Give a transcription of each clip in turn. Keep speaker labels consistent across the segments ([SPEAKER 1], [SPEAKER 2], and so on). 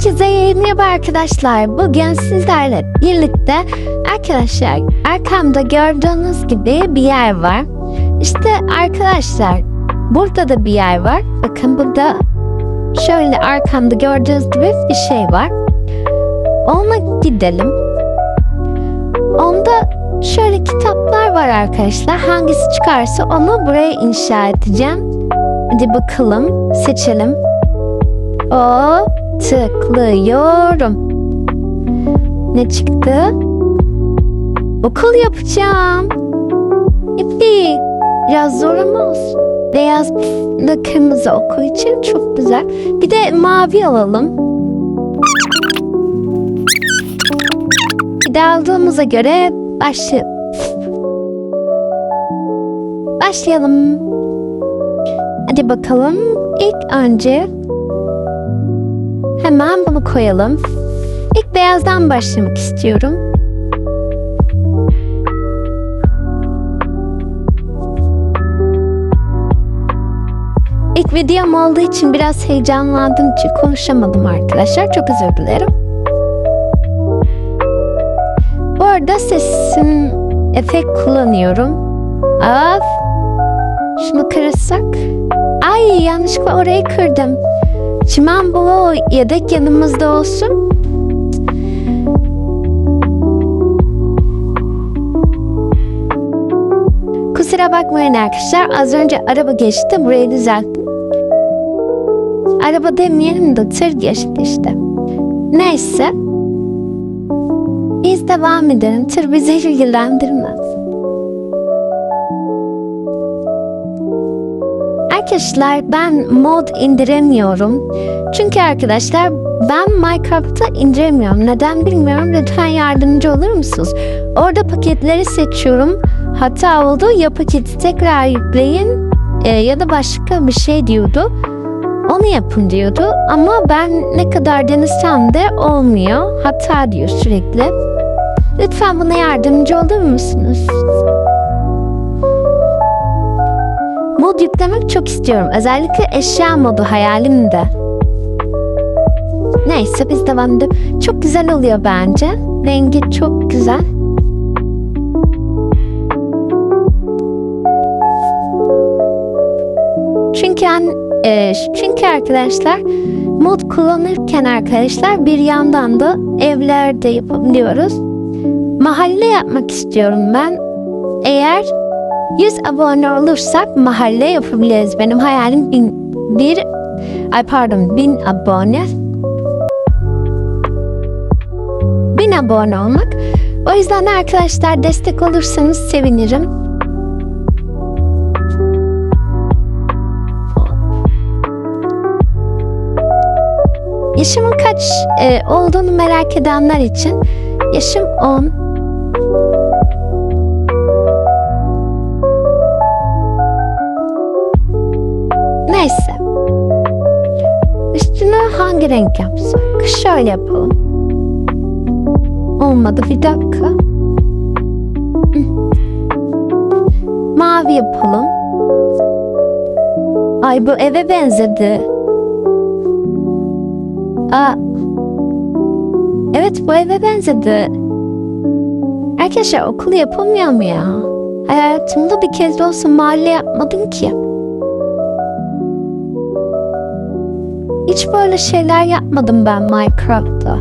[SPEAKER 1] Herkese merhaba arkadaşlar. Bugün sizlerle birlikte arkadaşlar arkamda gördüğünüz gibi bir yer var. İşte arkadaşlar burada da bir yer var. Bakın burada şöyle arkamda gördüğünüz gibi bir şey var. Ona gidelim. Onda şöyle kitaplar var arkadaşlar. Hangisi çıkarsa onu buraya inşa edeceğim. Hadi bakalım seçelim. O tıklıyorum. Ne çıktı? Okul yapacağım. Yippi. Biraz zor ama olsun. Beyaz ve kırmızı okul için çok güzel. Bir de mavi alalım. Bir de aldığımıza göre başlayalım. Başlayalım. Hadi bakalım. İlk önce Hemen bunu koyalım. İlk beyazdan başlamak istiyorum. İlk videom olduğu için biraz heyecanlandığım için konuşamadım arkadaşlar. Çok özür dilerim. Bu arada sesim efekt kullanıyorum. Of. Şunu kırırsak. Ay yanlışlıkla orayı kırdım. Çimen bu yedek yanımızda olsun. Kusura bakmayın arkadaşlar. Az önce araba geçti. Burayı düzelttim. Araba demeyelim de tır geçti işte. Neyse. Biz devam edelim. Tır bizi ilgilendirmez. Arkadaşlar ben mod indiremiyorum. Çünkü arkadaşlar ben Minecraft'ta indiremiyorum. Neden bilmiyorum. Lütfen yardımcı olur musunuz? Orada paketleri seçiyorum. Hata oldu ya paketi tekrar yükleyin e, ya da başka bir şey diyordu. Onu yapın diyordu. Ama ben ne kadar denesem de olmuyor. Hata diyor sürekli. Lütfen buna yardımcı olur musunuz? Mod yüklemek çok istiyorum. Özellikle eşya modu hayalimde. Neyse biz devam edelim. Çok güzel oluyor bence. Rengi çok güzel. Çünkü e, çünkü arkadaşlar mod kullanırken arkadaşlar bir yandan da evlerde yapabiliyoruz. Mahalle yapmak istiyorum ben. Eğer 100 abone olursak mahalle yapabiliriz. Benim hayalim bin, bir, ay pardon bin abone. Bin abone olmak. O yüzden arkadaşlar destek olursanız sevinirim. Yaşımın kaç e, olduğunu merak edenler için yaşım 10. Neyse. Üstünü hangi renk yapsak? Şöyle yapalım. Olmadı bir dakika. Mavi yapalım. Ay bu eve benzedi. Aa. Evet bu eve benzedi. Arkadaşlar okulu yapamıyor mu ya? Hayatımda bir kez de olsa mahalle yapmadım ki. Hiç böyle şeyler yapmadım ben Minecraft'ta.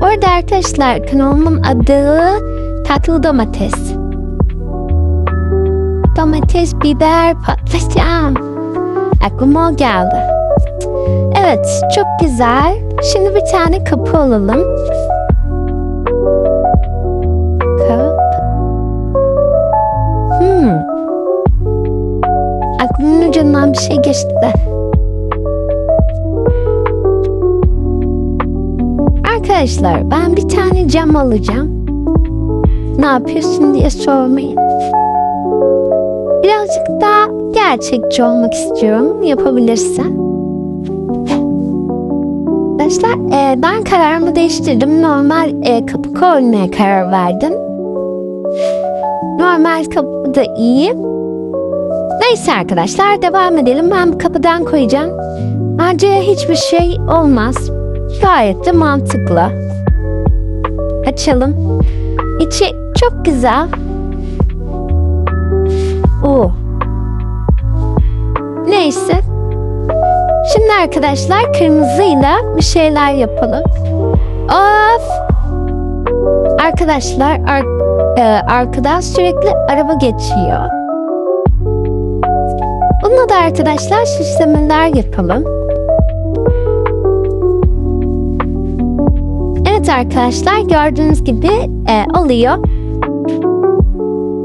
[SPEAKER 1] Bu arada arkadaşlar kanalımın adı Tatlı Domates. Domates, biber, patlıcan. Aklıma o geldi. Evet, çok güzel. Şimdi bir tane kapı alalım. Kapı. Hmm. Aklımın ucundan bir şey geçti. Arkadaşlar ben bir tane cam alacağım. Ne yapıyorsun diye sormayın. Birazcık daha gerçekçi olmak istiyorum yapabilirsen. Arkadaşlar e, ben kararımı değiştirdim. Normal e, kapı koymaya karar verdim. Normal kapı da iyi. Neyse arkadaşlar devam edelim. Ben bu kapıdan koyacağım. Acıya hiçbir şey olmaz. Gayet de mantıklı. Açalım. İçi çok güzel. Oo. Neyse. Şimdi arkadaşlar kırmızıyla bir şeyler yapalım. Of! Arkadaşlar ar- e, arkadan sürekli araba geçiyor. Bununla da arkadaşlar süslemeler yapalım. Arkadaşlar gördüğünüz gibi e, oluyor.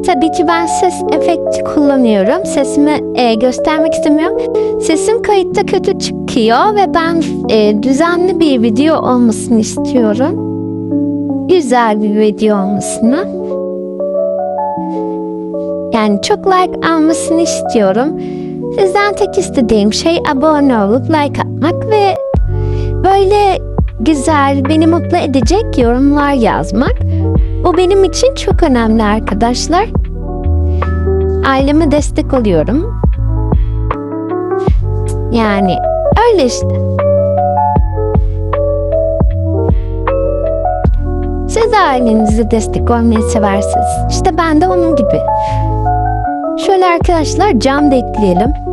[SPEAKER 1] Tabii ki ben ses efekti kullanıyorum. Sesimi e, göstermek istemiyorum. Sesim kayıtta kötü çıkıyor ve ben e, düzenli bir video olmasını istiyorum. Güzel bir video olmasını. Yani çok like almasını istiyorum. Sizden tek istediğim şey abone olup like atmak ve böyle güzel, beni mutlu edecek yorumlar yazmak. Bu benim için çok önemli arkadaşlar. Aileme destek oluyorum. Yani öyle işte. Siz de ailenize destek olmayı seversiniz. İşte ben de onun gibi. Şöyle arkadaşlar cam da ekleyelim.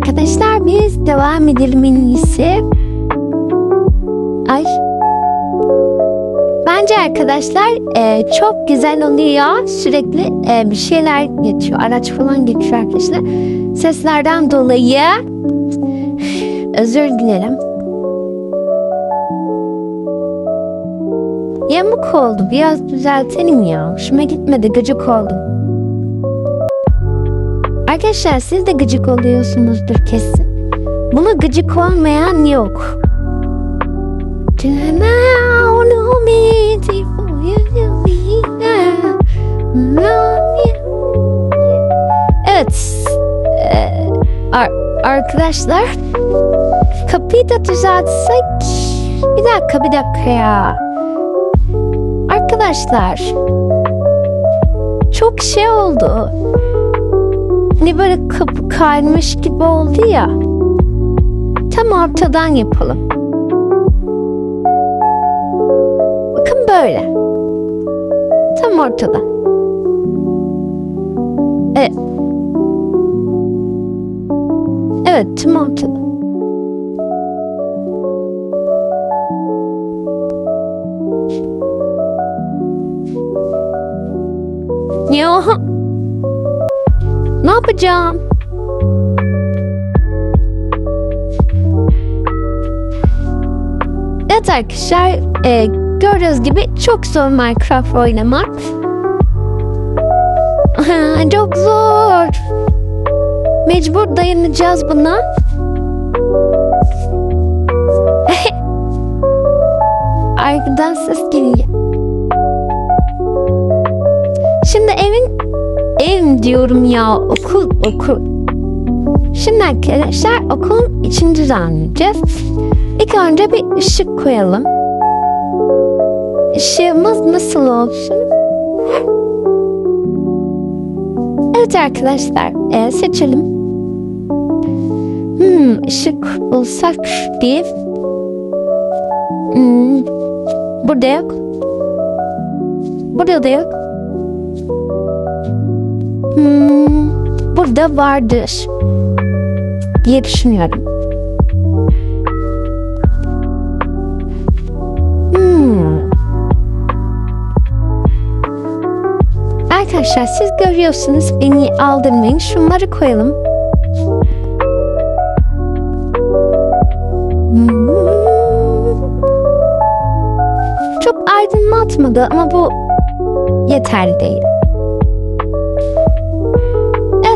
[SPEAKER 1] Arkadaşlar biz devam edelim en iyisi. Ay. Bence arkadaşlar e, çok güzel oluyor. Sürekli e, bir şeyler geçiyor. Araç falan geçiyor arkadaşlar. Seslerden dolayı özür dilerim. Yamuk oldu. Biraz düzeltelim ya. Hoşuma gitmedi. Gıcık oldum. Arkadaşlar siz de gıcık oluyorsunuzdur kesin. Buna gıcık olmayan yok. Evet. Ee, ar- arkadaşlar kapıyı da düzeltsek. Bir dakika bir dakika ya. Arkadaşlar çok şey oldu. Hani böyle kapı kaymış gibi oldu ya. Tam ortadan yapalım. Bakın böyle. Tam ortadan. Evet. Evet tam ortada. Ya ne yapacağım? Evet arkadaşlar e, gördüğünüz gibi çok zor Minecraft oynamak. çok zor. Mecbur dayanacağız buna. Arkadan ses geliyor. Diyorum ya okul okul. Şimdi arkadaşlar okulun içini düzenleyeceğiz. İlk önce bir ışık koyalım. Işığımız nasıl olsun? Evet arkadaşlar e, seçelim. Hmm, ışık bulsak diye. Hmm, burada yok. Burada da yok. Hmm, burada vardır diye düşünüyorum. Hmm. Arkadaşlar siz görüyorsunuz beni aldırmayın. Şunları koyalım. Hmm. Çok aydınlatmadı ama bu yeterli değil.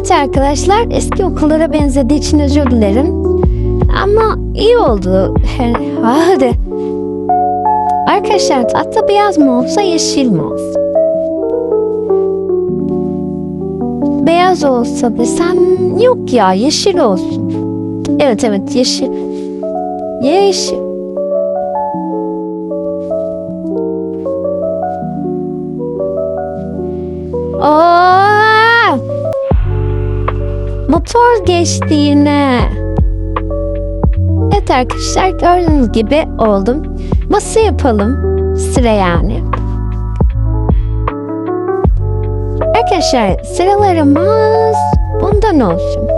[SPEAKER 1] Evet arkadaşlar eski okullara benzediği için özür dilerim. Ama iyi oldu. Hadi. Arkadaşlar tahta beyaz mı olsa yeşil mi? Beyaz olsa desem yok ya yeşil olsun. Evet evet yeşil. Yeşil. Aa, motor geçti yine. Evet arkadaşlar gördüğünüz gibi oldum. Masa yapalım. Sıra yani. Arkadaşlar sıralarımız bundan olsun.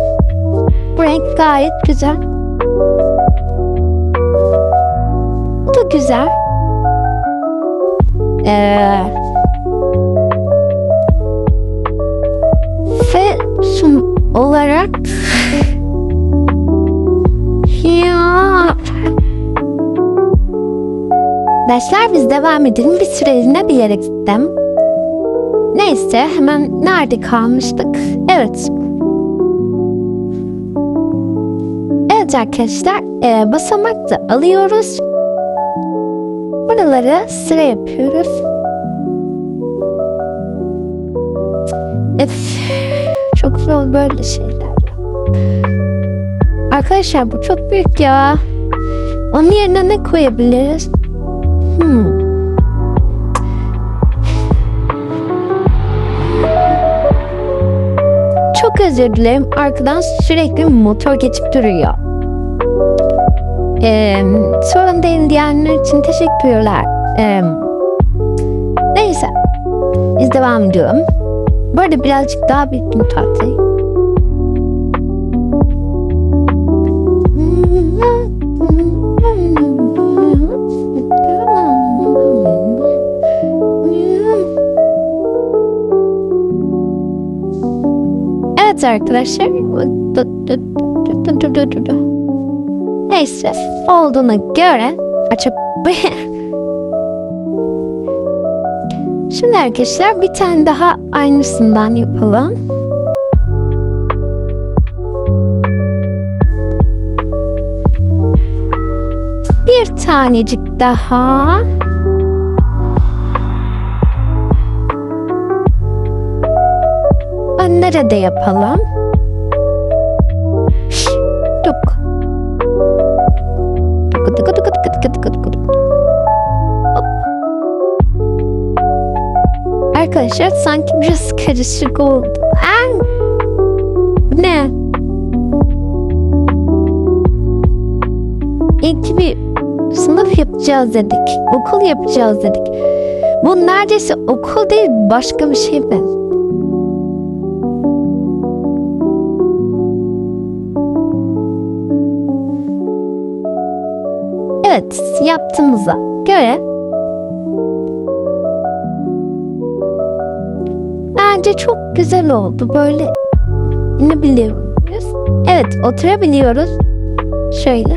[SPEAKER 1] Bu renk gayet güzel. Bu da güzel. Ee, ve sun olarak ya Dersler biz devam edelim. Bir süreliğine bir yere gittim. Neyse hemen nerede kalmıştık? Evet. Evet arkadaşlar e, basamak da alıyoruz. Buraları sıra yapıyoruz. Öf, zor böyle şeyler. Arkadaşlar bu çok büyük ya. Onun yerine ne koyabiliriz? Hmm. Çok özür dilerim. Arkadan sürekli motor geçip duruyor. Ee, sorun değil diyenler için teşekkürler. Ee, neyse. Biz devam ediyorum. Bu arada birazcık daha büyüttüm tatlıyı. Evet arkadaşlar. Neyse olduğuna göre açıp Şimdi arkadaşlar bir tane daha aynısından yapalım. Bir tanecik daha. Önlere de yapalım. Arkadaşlar sanki biraz karışık oldu. Aa! Ne? İlk bir sınıf yapacağız dedik. Okul yapacağız dedik. Bu neredeyse okul değil başka bir şey ben. Evet, yaptığımıza göre bence çok güzel oldu. Böyle ne biliyoruz? Evet, oturabiliyoruz. Şöyle.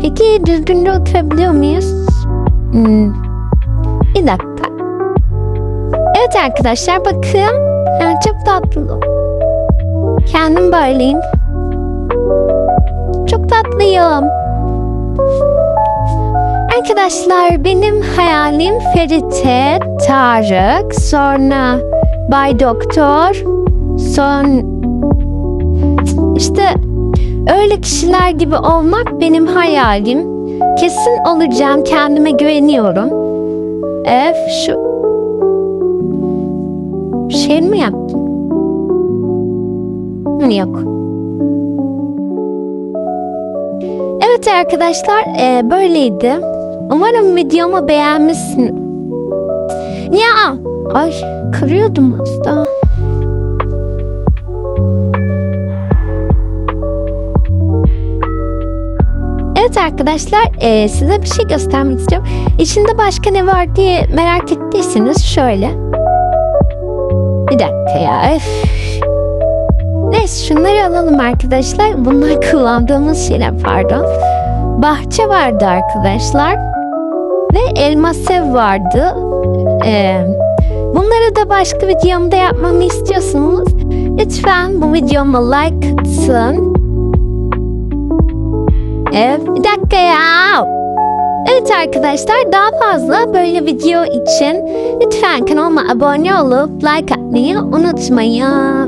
[SPEAKER 1] Peki düzgünce oturabiliyor muyuz? Hmm. Bir dakika. Evet arkadaşlar bakın. Ha, çok tatlı. Kendim böyleyim. Çok tatlıyım. Arkadaşlar benim hayalim Ferite, Tarık, sonra Bay Doktor, son işte öyle kişiler gibi olmak benim hayalim. Kesin olacağım, kendime güveniyorum. Ef şu şey mi yaptın? Hı, Yok. Evet arkadaşlar e, böyleydi. Umarım videomu beğenmişsin. Ya ay kırıyordum daha. Evet arkadaşlar e, size bir şey göstermek istiyorum. İçinde başka ne var diye merak ettiyseniz şöyle. Bir dakika ya. öf. Neyse şunları alalım arkadaşlar. Bunlar kullandığımız şeyler pardon. Bahçe vardı arkadaşlar. Ve elmas ev vardı. Ee, bunları da başka videomda yapmamı istiyorsanız lütfen bu videoma like atın. Evet, bir dakika ya. Evet arkadaşlar daha fazla böyle video için lütfen kanalıma abone olup like atmayı unutmayın.